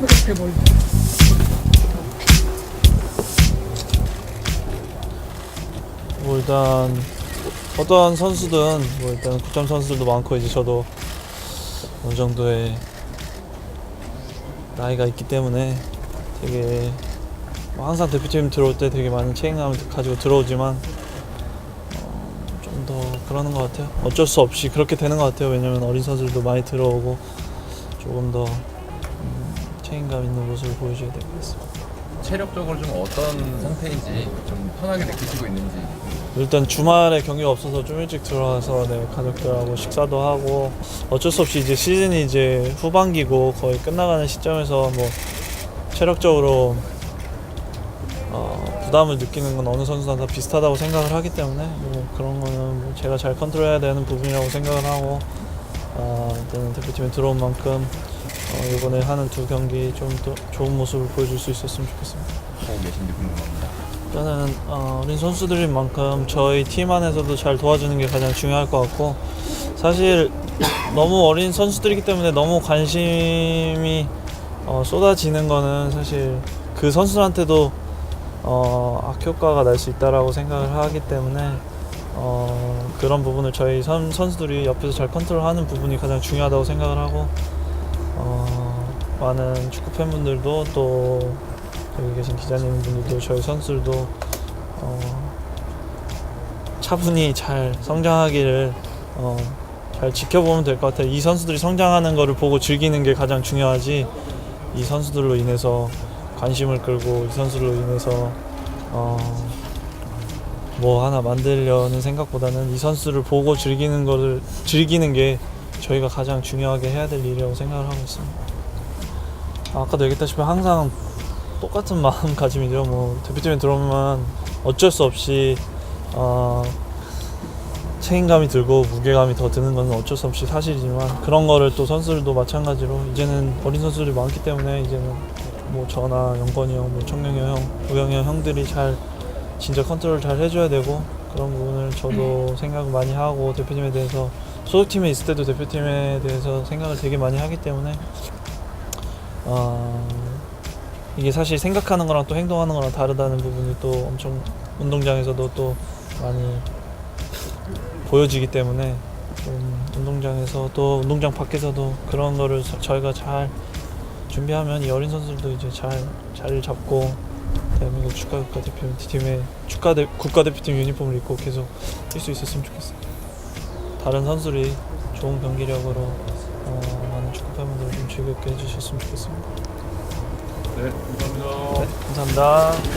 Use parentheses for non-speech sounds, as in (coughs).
그렇게 멀리. 뭐 일단 어떠한 선수든 뭐 일단 국점 선수들도 많고 이제 저도 어느 정도의 나이가 있기 때문에 되게 뭐 항상 대표팀 들어올 때 되게 많은 책임감을 가지고 들어오지만 어, 좀더 그러는 것 같아요. 어쩔 수 없이 그렇게 되는 것 같아요. 왜냐면 어린 선수들도 많이 들어오고 조금 더 음, 책임감 있는 모습을 보여줘야 될 것 같습니다. 체력적으로 좀 어떤 상태인지 좀 편하게 느끼시고 있는지 일단 주말에 경기가 없어서 좀 일찍 들어와서 네, 가족들하고 식사도 하고 어쩔 수 없이 이제 시즌이 이제 후반기고 거의 끝나가는 시점에서 뭐 체력적으로 어, 부담을 느끼는 건 어느 선수나 다 비슷하다고 생각을 하기 때문에 뭐 그런 거는 뭐 제가 잘 컨트롤해야 되는 부분이라고 생각을 하고 어, 일단 대표팀에 들어온 만큼 어, 이번에 하는 두 경기 좀 더 좋은 모습을 보여줄 수 있었으면 좋겠습니다. 하고 계신지 궁금합니다. 일단은 어, 어린 선수들인 만큼 저희 팀 안에서도 잘 도와주는 게 가장 중요할 것 같고 사실 (coughs) 너무 어린 선수들이기 때문에 너무 관심이 어, 쏟아지는 거는 사실 그 선수한테도 어, 악효과가 날 수 있다라고 생각을 하기 때문에 어, 그런 부분을 저희 선, 선수들이 옆에서 잘 컨트롤하는 부분이 가장 중요하다고 생각을 하고 어, 많은 축구 팬분들도 또 여기 계신 기자님분들도 저희 선수들도 어, 차분히 잘 성장하기를 어, 잘 지켜보면 될 것 같아요. 이 선수들이 성장하는 거를 보고 즐기는 게 가장 중요하지. 이 선수들로 인해서 관심을 끌고 이 선수로 인해서 어, 뭐 하나 만들려는 생각보다는 이 선수를 보고 즐기는 거를 즐기는 게 저희가 가장 중요하게 해야 될 일이라고 생각을 하고 있습니다. 아까도 얘기했다시피 항상 똑같은 (laughs) 마음가짐이죠. 뭐 대표팀에 들어오면 어쩔 수 없이 어, 책임감이 들고 무게감이 더 드는 건 어쩔 수 없이 사실이지만 그런 거를 또 선수들도 마찬가지로 이제는 어린 선수들이 많기 때문에 이제는 뭐 저나 영건이 형, 뭐 청룡이 형, 우영이 형 형들이 잘 진짜 컨트롤 잘 해줘야 되고 그런 부분을 저도 생각 많이 하고 대표팀에 대해서 소속팀에 있을 때도 대표팀에 대해서 생각을 되게 많이 하기 때문에 어, 이게 사실 생각하는 거랑 또 행동하는 거랑 다르다는 부분이 또 엄청 운동장에서도 또 많이 보여지기 때문에 좀 운동장에서 또 운동장 밖에서도 그런 거를 저- 저희가 잘 준비하면 이 어린 선수들도 이제 잘 자리를 잡고 대한민국 축구 국가대표 팀의 축가 대, 국가대표팀 유니폼을 입고 계속 뛸 수 있었으면 좋겠어요. 다른 선수들이 좋은 경기력으로 어, 많은 축구 팬분들 좀 즐겁게 해주셨으면 좋겠습니다. 네, 감사합니다. 감사합니다.